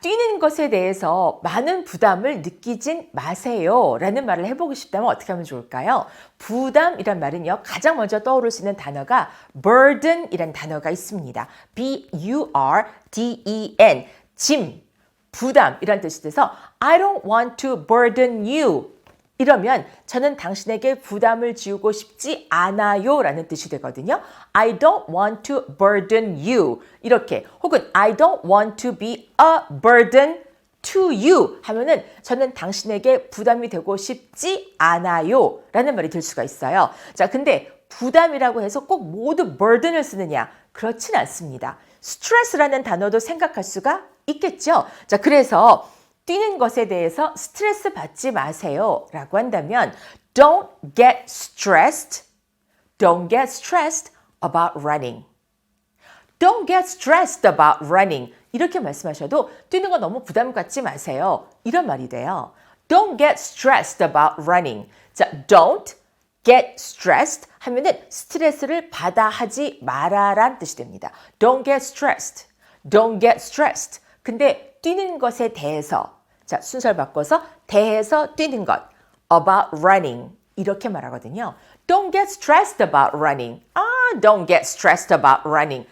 뛰는 것에 대해서 많은 부담을 느끼진 마세요. 라는 말을 해보고 싶다면 어떻게 하면 좋을까요? 부담이란 말은요, 가장 먼저 떠오를 수 있는 단어가 burden 이란 단어가 있습니다. B-U-R-D-E-N. 짐, 부담 이란 뜻이 돼서 I don't want to burden you. 이러면 저는 당신에게 부담을 지우고 싶지 않아요 라는 뜻이 되거든요. I don't want to burden you. 이렇게 혹은 I don't want to be a burden to you 하면은 저는 당신에게 부담이 되고 싶지 않아요 라는 말이 들 수가 있어요. 자, 근데 부담이라고 해서 꼭 모두 burden을 쓰느냐? 그렇진 않습니다. 스트레스라는 단어도 생각할 수가 있겠죠. 자, 그래서 뛰는 것에 대해서 스트레스 받지 마세요. 라고 한다면 don't get stressed. Don't get stressed about running. Don't get stressed about running. 이렇게 말씀하셔도 뛰는 거 너무 부담 갖지 마세요. 이런 말이 돼요. Don't get stressed about running. 자, don't get stressed 하면은 스트레스를 받아 하지 마라란 뜻이 됩니다. Don't get stressed. Don't get stressed. 근데 뛰는 것에 대해서 자, 순서를 바꿔서 대해서 뛰는 것 about running 이렇게 말하거든요. Don't get stressed about running. 아, don't get stressed about running.